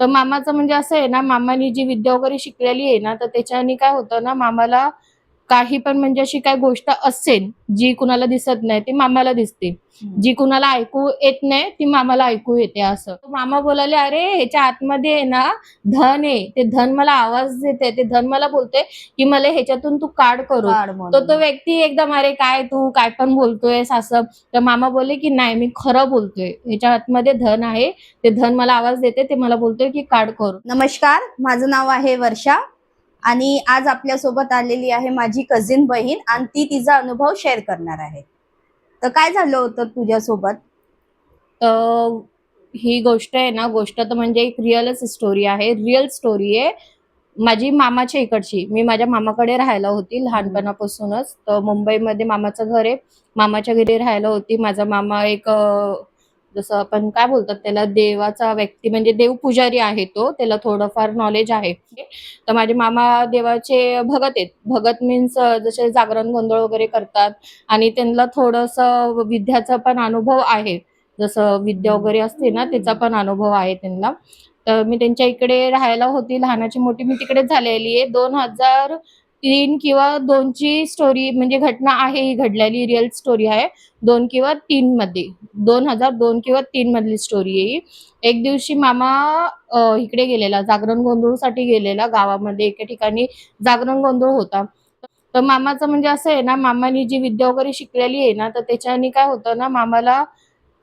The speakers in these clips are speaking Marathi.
तर मामाचं म्हणजे असं आहे ना मामानी जी विद्या वगैरे शिकलेली आहे ना तर त्याच्याने काय होतं ना मामाला काही पण म्हणजे अशी काय गोष्ट असेल जी कुणाला दिसत नाही ती मामाला दिसते. जी कुणाला ऐकू येत नाही ती मामाला ऐकू येते असं. मामा बोलाले अरे ह्याच्या आतमध्ये आहे ना धन आहे. ते धन मला आवाज देते. ते धन मला बोलते की मला ह्याच्यातून तू काढ करू तर म्हणून. तो व्यक्ती एकदम अरे काय तू काय पण बोलतोय असं. तर मामा बोलले की नाही मी खरं बोलतोय. ह्याच्या आतमध्ये धन आहे. ते धन मला आवाज देते. ते मला बोलतोय की काढ करू नमस्कार. माझं नाव आहे वर्षा. आणि आज आपल्यासोबत आलेली आहे माझी कझिन बहीण आणि ती तिचा अनुभव शेअर करणार आहे. तर काय झालं होतं तुझ्यासोबत? ही गोष्ट आहे ना गोष्ट तर म्हणजे एक रिअलच स्टोरी आहे. रिअल स्टोरी आहे माझी मामाच्या इकडची. मी माझ्या मामाकडे राहायला होती लहानपणापासूनच. तर मुंबईमध्ये मामाचं घर आहे. मामाच्या घरी राहायला होती. माझा मामा एक जसं आपण काय बोलतात त्याला देवाचा व्यक्ती म्हणजे देवपुजारी आहे तो त्याला थोडंफार नॉलेज आहे. तर माझे मामा देवाचे भगत आहेत. भगत मीन्स जसे जागरण गोंधळ वगैरे करतात आणि त्यांना थोडंसं विद्याचा पण अनुभव आहे. जसं विद्या वगैरे असते ना त्याचा पण अनुभव आहे त्यांना. तर मी त्यांच्या इकडे राहायला होती. लहानाची मोठी मी तिकडेच झालेली आहे. दोन हजार तीन किंवा दोनची स्टोरी म्हणजे घटना आहे ही घडलेली रिअल स्टोरी आहे. दोन किंवा तीन मध्ये दोन हजार दोन किंवा तीन मधली स्टोरी आहे ही. एक दिवशी मामा इकडे गेलेला जागरण गोंधळसाठी गेलेला गावामध्ये एका ठिकाणी जागरण गोंधळ होता. तर मामाचं म्हणजे असं आहे ना मामानी जी विद्या वगैरे शिकलेली आहे ना तर त्याच्याने काय होतं ना मामाला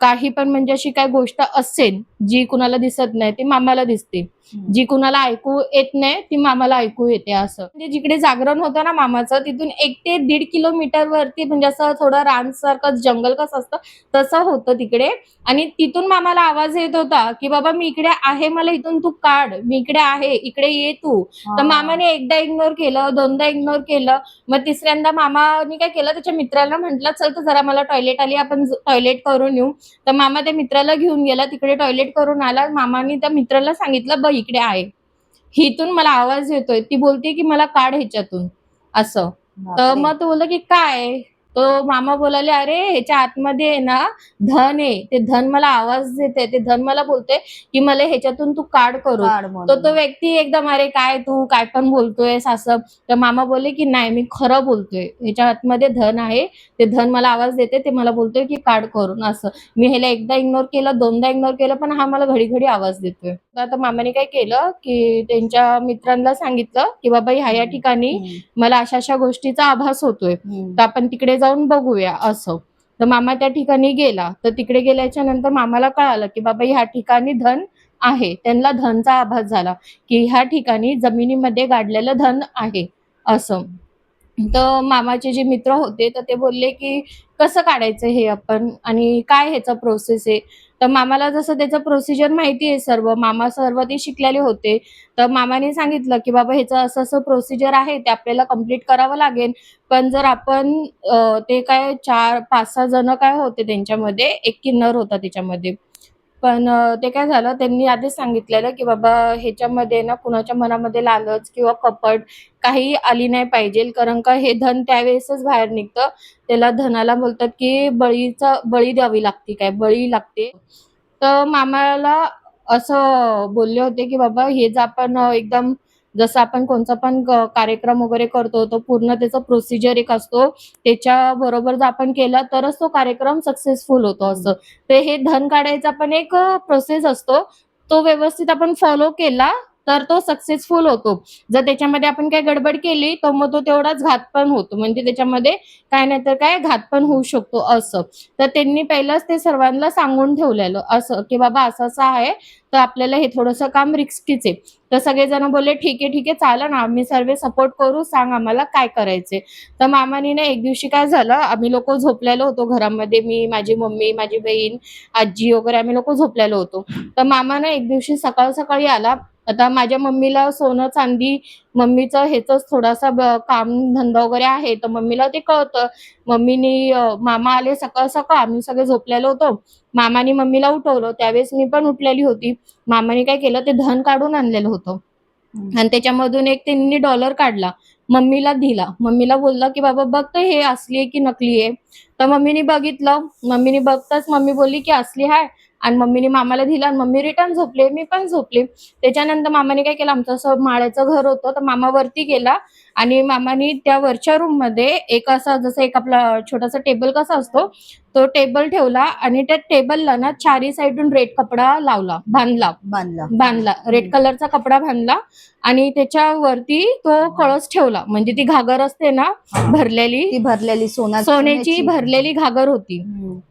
काही पण म्हणजे अशी काय गोष्ट असेल जी कुणाला दिसत नाही ती मामाला दिसते. जी कुणाला ऐकू येत नाही ती मामाला ऐकू येते असं. म्हणजे जिकडे जागरण होतं ना मामाचं तिथून एक ते दीड किलोमीटर वरती म्हणजे असं थोडं रानसारखं जंगल कसं असतं तसं होतं तिकडे. आणि तिथून मामाला आवाज येत होता की बाबा मी इकडे आहे मला इथून तू काढ. मी इकडे आहे इकडे ये तू. तर मामाने एकदा इग्नोर केलं दोनदा इग्नोर केलं. मग तिसऱ्यांदा मामाने काय केलं त्याच्या मित्राला म्हटलं चल तर जरा मला टॉयलेट आली आपण टॉयलेट करून येऊ. तर मामा त्या मित्राला घेऊन गेला तिकडे टॉयलेट करून आला. मामाने त्या मित्राला सांगितलं इकडे आहे. हिथून मला आवाज येतोय. ती बोलते की मला काढ ह्याच्यातून. असं. तर मग तो बोलला की काय? तो मामा बोलाले अरे ह्याच्या आतमध्ये आहे ना धन आहे. ते धन मला आवाज देते ते धन मला बोलते की मला ह्याच्यातून तू काढ करू तर. तो व्यक्ती एकदम अरे काय तू काय पण बोलतोय असं. तर मामा बोलले की नाही मी खरं बोलतोय. ह्याच्या आतमध्ये धन आहे ते धन मला आवाज देते ते मला बोलतोय की काढ करून असं. मी ह्याला एकदा इग्नोर केलं दोनदा इग्नोर केलं पण हा मला घडी घडी आवाज देतोय. तर आता मामाने काय केलं की त्यांच्या मित्रांना सांगितलं की बाबा ह्या या ठिकाणी. मला अशा अशा गोष्टीचा आभास होतोय. तर आपण तिकडे जाऊन बघूया असं. तर मामा त्या ठिकाणी गेला. तर तिकडे गेल्याच्यानंतर मामाला कळालं की बाबा ह्या ठिकाणी धन आहे. त्यांना धनचा आभास झाला की ह्या ठिकाणी जमिनीमध्ये गाडलेलं धन आहे असं. तर मामाचे जे मित्र होते तर ते बोलले की कसं काढायचं हे आपण? आणि काय ह्याचा प्रोसेस आहे? तर मामाला जसं त्याचं प्रोसिजर माहिती आहे सर्व. मामा सर्व ते शिकलेले होते. तर मामाने सांगितलं की बाबा ह्याचं असं असं प्रोसिजर आहे ते आपल्याला कंप्लीट करावं लागेल. पण जर आपण ते काय चार पाच सहा जण काय होते त्यांच्यामध्ये एक किन्नर होता त्याच्यामध्ये. पण ते काय झालं त्यांनी आधीच सांगितलेलं की बाबा ह्याच्यामध्ये ना कुणाच्या मनामध्ये लालच किंवा कपट काही आली नाही पाहिजे. कारण का हे धन त्यावेळेसच बाहेर निघतं. त्याला धनाला बोलतात की बळीचा बळी द्यावी लागते काय बळी लागते. तर मामाला असं बोलले होते की बाबा हे जर आपण एकदम जसं आपण कोणता पण कार्यक्रम वगैरे करतो तो पूर्ण त्याचा प्रोसिजर एक असतो. त्याच्या बरोबर जर आपण केला तरच तो कार्यक्रम सक्सेसफुल होतो असं. ते हे धन काढायचा पण एक प्रोसेस असतो. तो व्यवस्थित आपण फॉलो केला तर तो सक्सेसफुल होतो. जर त्याच्यामध्ये आपण काय गडबड केली तर मग तो तेवढाच घात पण होतो. म्हणजे त्याच्यामध्ये काय नाही तर काय घात पण होऊ शकतो असं. तर त्यांनी पहिलंच ते सर्वांना सांगून ठेवलेलं असं की बाबा असं असं आहे तर आपल्याला हे थोडंसं काम रिस्कीच आहे. तर सगळेजण बोलले ठीक आहे ठीक आहे चालेल. ना आम्ही सर्व सपोर्ट करू. सांग आम्हाला काय करायचे तर मामानी ना एक दिवशी काय झालं आम्ही लोक झोपलेलो होतो घरामध्ये. मी माझी मम्मी माझी बहीण आजी वगैरे आम्ही लोक झोपलेलो होतो. तर मामा ना एक दिवशी सकाळ सकाळी आला. आता माझ्या मम्मीला सोनं चांदी मम्मीचं हेच थोडासा काम धंदा वगैरे आहे. तर मम्मीला ते कळतं. मम्मीनी मामा आले सकाळ सकाळ. आम्ही सगळे झोपलेलो होतो. मामानी मम्मीला उठवलं. त्यावेळेस मी पण उठलेली होती. मामाने काय केलं? ते धन काढून आणलेलं होतं. आणि त्याच्यामधून एक त्यांनी डॉलर काढला. मम्मीला दिला. मम्मीला बोलला की बाबा बघ तर हे असली आहे की नकली आहे. तर मम्मीने बघितलं. मम्मीने बघताच मम्मी बोलली की असली आहे आणि मम्मीने मामाला दिला आणि मम्मी रिटर्न झोपले. मी पण झोपले. त्याच्यानंतर मामाने काय केलं? आमचं असं माळ्याचं घर होतं. तर मामा वरती गेला आणि मामाने त्या वरच्या रूममध्ये एक असा जसं एक आपला छोटासा टेबल कसा असतो तो टेबल ठेवला आणि त्या टेबलला ना चारी साईडून रेड कपडा लावला बांधला. बांधला. बांधला. रेड कलरचा कपडा बांधला आणि त्याच्यावरती तो कळस ठेवला. म्हणजे ती घागर असते ना भरलेली. ती भरलेली सोना सोन्याची भरलेली घागर होती.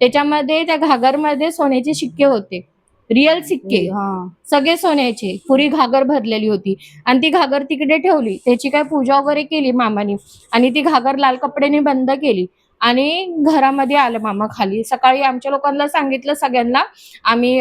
त्याच्यामध्ये त्या घागरमध्ये सोन्याचे शिक्के होते. रिअल सिक्के. सगळे सोन्याचे. पुरी घागर भरलेली होती. आणि ती घागर तिकडे ठेवली. त्याची काय पूजा वगैरे केली मामाने. आणि ती घागर लाल कपड्याने बंद केली. आणि घरामध्ये आलं मामा खाली. सकाळी आमच्या लोकांना सांगितलं सगळ्यांना. आम्ही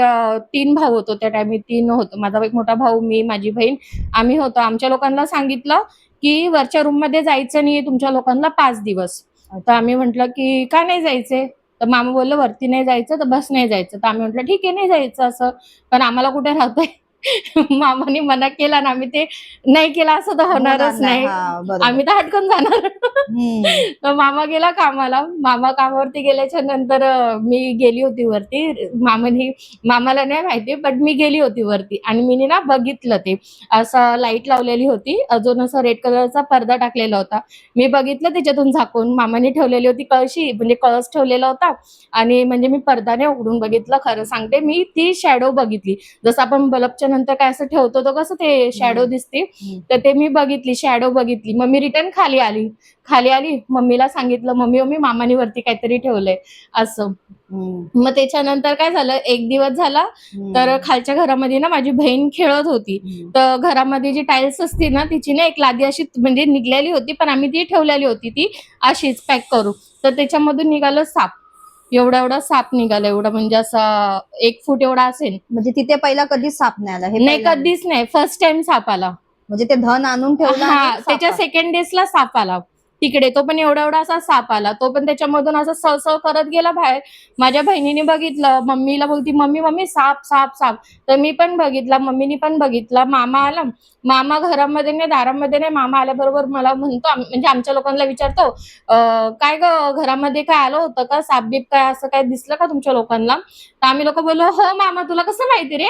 तीन भाऊ होतो त्या टाइमी तीन होतो. माझा एक मोठा भाऊ मी माझी बहीण. आम्ही होतो. आमच्या लोकांना सांगितलं की वरच्या रूममध्ये जायचं नाही तुमच्या लोकांना पाच दिवस. तर आम्ही म्हंटल की का नाही जायचे? तर मामा बोललं वरती नाही जायचं तर बस नाही जायचं. तर आम्ही म्हटलं ठीक आहे नाही जायचं असं. पण आम्हाला कुठे राहतोय मामाने मना केला ना आम्ही ते नाही केला असं तर होणारच नाही. आम्ही तर हटकून जाणार. तर मामा गेला कामाला. मामा कामावरती गेल्याच्यानंतर मी गेली होती वरती. मामाने मामाला नाही माहिती बट मी गेली होती वरती. आणि मी ना बघितलं ते. असं लाइट लावलेली होती. अजून असं रेड कलरचा पडदा टाकलेला होता. मी बघितलं त्याच्यातून झाकून. मामाने ठेवलेली होती कळशी म्हणजे कळस ठेवलेला होता. आणि म्हणजे मी पडदाने उघडून बघितलं खरं सांगते. मी ती शॅडो बघितली. जसं आपण बल्बच्या नंतर काय असं ठेवतो तो कसं ते शॅडो. दिसते. तर ते मी बघितली शॅडो बघितली मग मी रिटर्न खाली आली खाली आली मम्मीला सांगितलं मम्मी मम्मी मामाने वरती काहीतरी ठेवलंय असं. मग त्याच्यानंतर काय झालं एक दिवस झाला. तर खालच्या घरामध्ये ना माझी बहीण खेळत होती. तर घरामध्ये जी टाइल्स असते ना तिची ना एक लादी अशी म्हणजे निघलेली होती पण आम्ही ती ठेवलेली होती ती अशीच पॅक करू तर त्याच्यामधून निघालं साप एवढा एवढा साप निघाला एवढा म्हणजे असा एक फूट एवढा असेल म्हणजे तिथे पहिला कधीच साप नाही आला हे नाही. कधीच नाही फर्स्ट टाइम साप आला म्हणजे ते धन आणून ठेवलं हा आणि साप त्याच्या आला. सेकंड डेसला साप आला तिकडे. तो पण एवढा एवढा असा साप आला. तो पण त्याच्यामधून असा सळसळ करत गेला बाहेर. माझ्या बहिणीने बघितलं. मम्मीला बोलती मम्मी मम्मी साप साप साप. तर मी पण बघितला. मम्मीने पण बघितला. मामा आला. मामा घरामध्ये नाही दारामध्ये नाही. मामा आल्याबरोबर मला म्हणतो म्हणजे आमच्या लोकांना विचारतो काय ग घरामध्ये काय आलं होतं का? साप बीप काय असं काय दिसलं का तुमच्या लोकांना? तर आम्ही लोक बोललो हो मामा तुला कसं माहिती रे?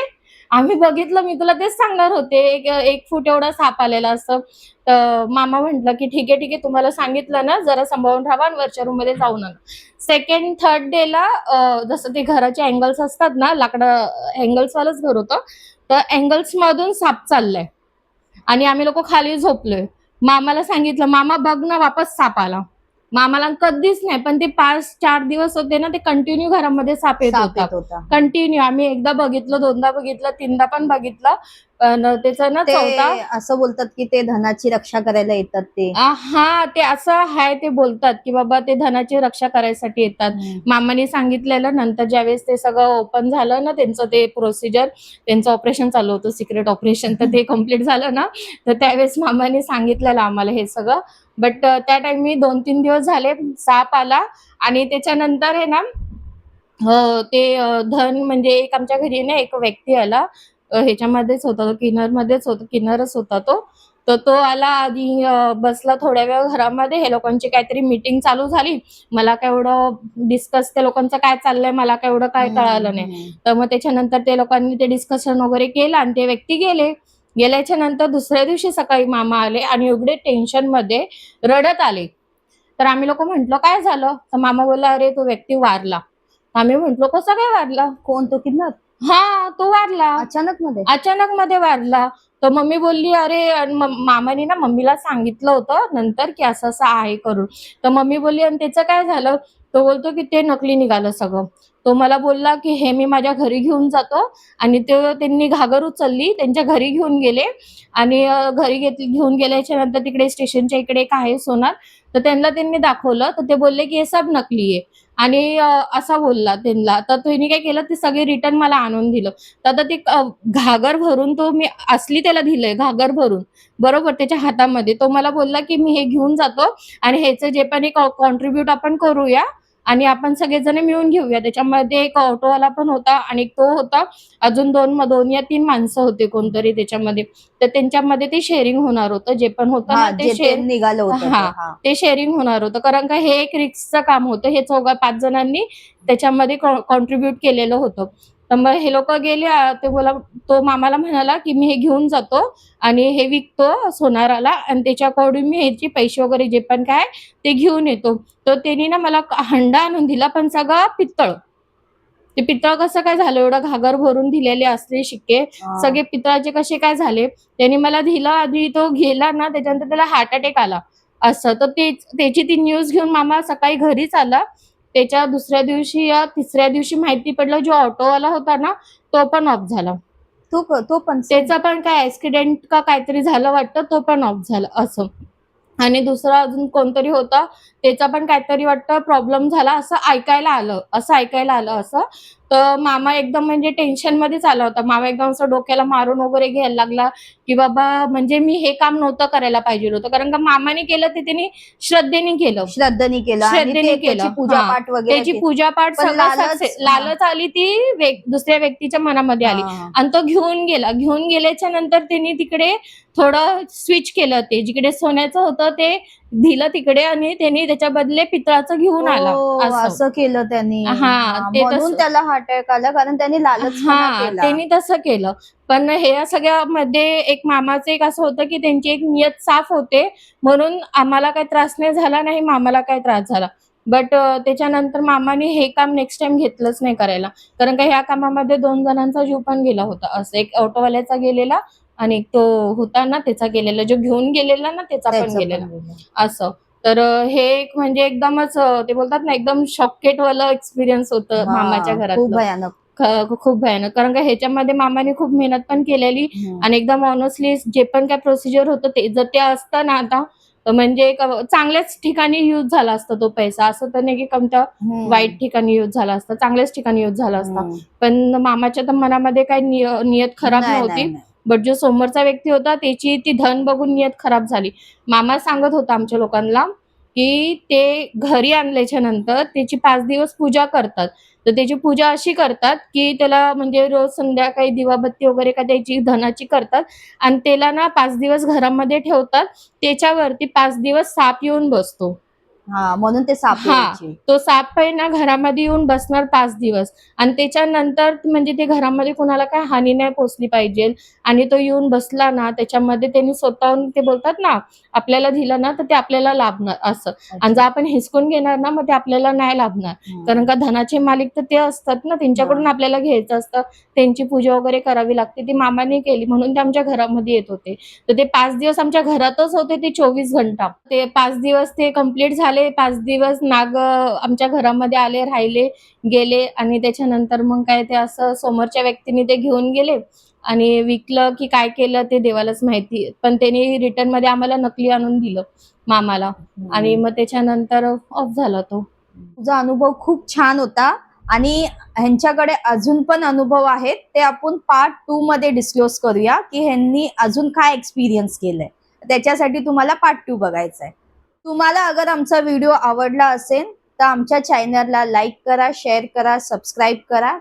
आम्ही बघितलं मी तुला तेच सांगणार होते. एक एक फूट एवढा साप आलेला असं. तर मामा म्हटलं की ठीक आहे ठीक आहे तुम्हाला सांगितलं ना जरा सांभाळून राहा आणि वरच्या रूममध्ये जाऊ नका. सेकंड थर्ड डे ला जसं ते घराचे अँगल्स असतात ना लाकडं अँगल्स वालंच घर होतं. तर अँगल्स मधून साप चाललाय. आणि आम्ही लोक खाली झोपलोय. मामाला सांगितलं मामा बघ ना वापस साप आला. मामाला कधीच नाही पण ते पाच चार दिवस होते ना ते कंटिन्यू घरामध्ये साप येत होता. कंटिन्यू आम्ही एकदा बघितलं दोनदा बघितलं तीनदा पण बघितलं. पण त्याचं ना ते चौथा असं बोलतात की ते धनाची रक्षा करायला येतात ते. हा ते असं आहे ते बोलतात की बाबा ते धनाची रक्षा करायसाठी येतात. मामाने सांगितलेलं नंतर ज्यावेळेस ते सगळं ओपन झालं ना त्यांचं ते प्रोसिजर त्यांचं ऑपरेशन चालू होतं सिक्रेट ऑपरेशन तर ते कंप्लीट झालं ना तर त्यावेळेस मामाने सांगितलेलं आम्हाला हे सगळं. बट त्या टाइम मी दोन तीन दिवस झाले साप आला आणि त्याच्यानंतर आहे ना ते धन म्हणजे एक आमच्या घरी ना एक व्यक्ती आला. ह्याच्यामध्येच होता तो किन्नर मध्येच होता किन्नरच होता तो. तर तो आला आधी बसला थोड्या वेळ घरामध्ये. हे लोकांची काहीतरी मीटिंग चालू झाली. मला काय एवढं डिस्कस त्या लोकांचं काय चाललंय मला काय एवढं काय कळालं नाही. तर मग त्याच्यानंतर ते लोकांनी ते डिस्कशन वगैरे केलं आणि ते व्यक्ती गेले. गेल्याच्यानंतर दुसऱ्या दिवशी सकाळी मामा आले आणि एवढे टेन्शनमध्ये रडत आले. तर आम्ही लोक म्हंटलो काय झालं? तर मामा बोलला अरे तो व्यक्ती वारला. आम्ही म्हंटलो कसं काय वारला? कोण? तो किन्नर हा तो वारला. अचानक मध्ये? अचानक मध्ये वारला. तर मम्मी बोलली अरे मामाने ना मम्मीला सांगितलं होतं नंतर की असं असं आहे करून. तर मम्मी बोलली आणि त्याचं काय झालं? तो बोलतो की ते नकली निघालं सगळं. तो मला बोलला की हे मी माझ्या घरी घेऊन जातो आणि ते त्यांनी घागर उचलली त्यांच्या घरी घेऊन गेले. आणि घरी घेत घेऊन गेल्याच्यानंतर तिकडे स्टेशनच्या इकडे एक आहे सोनार. तर त्यांना त्यांनी दाखवलं. तर ते बोलले की हे सब नकली आहे. आणि असा बोलला त्यांना. तर त्यांनी काय केलं ते सगळे रिटर्न मला आणून दिलं. तर आता ते घागर भरून तो मी असली त्याला दिलंय घागर भरून. बरोबर त्याच्या हातामध्ये. तो मला बोलला की मी हे घेऊन जातो आणि ह्याचं जे पण एक कॉन्ट्रीब्युट आपण करूया आणि आपण सगळेजण मिळून घेऊया. त्याच्यामध्ये एक ऑटोवाला पण होता आणि तो होता. अजून दोन दोन या तीन माणसं होते कोणतरी त्याच्यामध्ये. तर त्यांच्यामध्ये ते शेअरिंग होणार होतं. जे पण होतं ना ते शेअर निघालं. हा. ते शेअरिंग होणार होतं. कारण का हे एक रिक्सचं काम होतं. हे चौघा पाच जणांनी त्याच्यामध्ये कॉन्ट्रीब्युट केलेलं होतं. तर मग हे लोक गेले ते बोला तो मामाला म्हणाला की मी हे घेऊन जातो आणि हे विकतो सोनाराला आणि त्याच्याकडून मी ह्याचे पैसे वगैरे जे पण काय ते घेऊन येतो. तर त्यांनी ना मला हंडा आणून दिला पण सगळं पित्तळ ते पितळ कसं काय झालं? एवढं घागर भरून दिलेले असले शिक्के. सगळे पितळाचे कसे काय झाले? त्यांनी मला दिलं आधी तो गेला ना त्याच्यानंतर त्याला हार्ट अटॅक आला. असं. तर ते त्याची ती न्यूज घेऊन मामा सकाळी घरीच आला. त्याच्या दुसऱ्या दिवशी या तिसऱ्या दिवशी माहिती पडलं जो ऑटोवाला होता ना तो पण ऑफ झाला. तो तो पण त्याचा पण काय ऍक्सिडेंट का काहीतरी झालं वाटतं तो पण ऑफ झाला असं. आणि दुसरा अजून कोणतरी होता त्याचा पण काहीतरी वाटतं प्रॉब्लेम झाला असं ऐकायला आलं असं ऐकायला आलं असं. तर मामा एकदम म्हणजे टेन्शन मध्येच आला होता. मामा एकदम असं डोक्याला मारून वगैरे घ्यायला लागला की बाबा म्हणजे मी हे काम नव्हतं करायला पाहिजे होतं. कारण का मामाने केलं ते त्यांनी श्रद्धेने केलं. श्रद्धेने केलं श्रद्धेने केलं. पूजापाठ वगैरे त्याची. पूजापाठ लालच- आली ती दुसऱ्या व्यक्तीच्या मनामध्ये आली. आणि तो घेऊन गेला. घेऊन गेल्याच्यानंतर त्यांनी तिकडे थोडं स्विच केलं ते. जिकडे सोन्याचं होतं ते दिलं तिकडे आणि त्यांनी त्याच्या बदले पितळाचं घेऊन आला. असं. असं केलं त्यांनी. हा, ते म्हणून तसं- त्याला हार्ट अटॅक आला कारण त्यांनी लालच हा त्यांनी तसं केलं. पण हे सगळ्यामध्ये एक मामाचं एक असं होतं की त्यांची एक नियत साफ होते. म्हणून आम्हाला काही त्रास नाही झाला नाही मामाला काही त्रास झाला. बट त्याच्यानंतर मामाने हे काम नेक्स्ट टाइम घेतलंच नाही करायला. कारण का ह्या कामामध्ये दोन जणांचा जीव पण गेला होता. असं एक ऑटोवाल्याचा गेलेला आणि तो होता ना त्याचा गेलेला जो घेऊन गेलेला ना त्याचा पण गेलेला. असं. तर हे एक म्हणजे एकदमच ते बोलतात ना एकदम शॉकेट वाला एक्सपिरियन्स होतं मामाच्या खूप घरात भयानक. खूप भयानक. कारण का ह्याच्यामध्ये मामाने खूप मेहनत पण केलेली. आणि एकदम ऑनेस्टली जे पण काय प्रोसिजर होतं ते जर ते असतं ना आता तर म्हणजे चांगल्याच ठिकाणी युज झाला असता तो पैसा. असं तर नाही की कोणत्या. वाईट ठिकाणी युज झाला असता चांगल्याच ठिकाणी युज झाला असता. पण मामाच्या तर मनामध्ये काही निय- नियत खराब नव्हती. बट जो समोरचा व्यक्ती होता त्याची ती धन बघून नियत खराब झाली. मामा सांगत होता आमच्या लोकांना की ते घरी आणल्याच्या नंतर त्याची पाच दिवस पूजा करतात. तर त्याची पूजा अशी करतात की त्याला म्हणजे रोज संध्याकाळी दिवाबत्ती वगैरे का त्याची धनाची करतात आणि त्याला ना पाच दिवस घरामध्ये ठेवतात. त्याच्यावरती पाच दिवस साप येऊन बसतो. म्हणून ते साप हा. तो साप आहे ना घरामध्ये येऊन बसणार पाच दिवस. आणि त्याच्यानंतर म्हणजे ते घरामध्ये कोणाला काय हानी नाही पोचली पाहिजे. आणि तो येऊन बसला ना त्याच्यामध्ये त्यांनी स्वतःहून ते बोलतात ना आपल्याला दिलं ना तर ते आपल्याला लाभणार असं. आणि जर आपण हिसकून घेणार ना मग ते आपल्याला नाही लाभणार. कारण का धनाचे मालिक तर ते असतात ना त्यांच्याकडून आपल्याला घ्यायचं असतं. त्यांची पूजा वगैरे करावी लागते. ती मामाने केली म्हणून ते आमच्या घरामध्ये येत होते. तर ते पाच दिवस आमच्या घरातच होते ते चोवीस घंटा. ते पाच दिवस ते कंप्लीट झाले पाच दिवस नाग आमच्या घरामध्ये आले राहिले गेले आणि त्याच्यानंतर मग काय ते असं समोरच्या व्यक्तीने ते घेऊन गेले आणि विकलं की काय केलं ते देवालाच माहिती. पण त्यांनी रिटर्नमध्ये आम्हाला नकली आणून दिलं मामाला आणि मग त्याच्यानंतर ऑफ झाला तो. तुझा अनुभव खूप छान होता आणि ह्यांच्याकडे अजून पण अनुभव आहेत. ते आपण पार्ट टू मध्ये डिस्क्लोज करूया की ह्यांनी अजून काय एक्सपिरियन्स केलंय. त्याच्यासाठी तुम्हाला पार्ट टू बघायचा आहे तुम्हाला अगर आमचा व्हिडिओ आवडला असेल तर आमच्या चॅनलला लाईक करा शेअर करा सबस्क्राईब करा.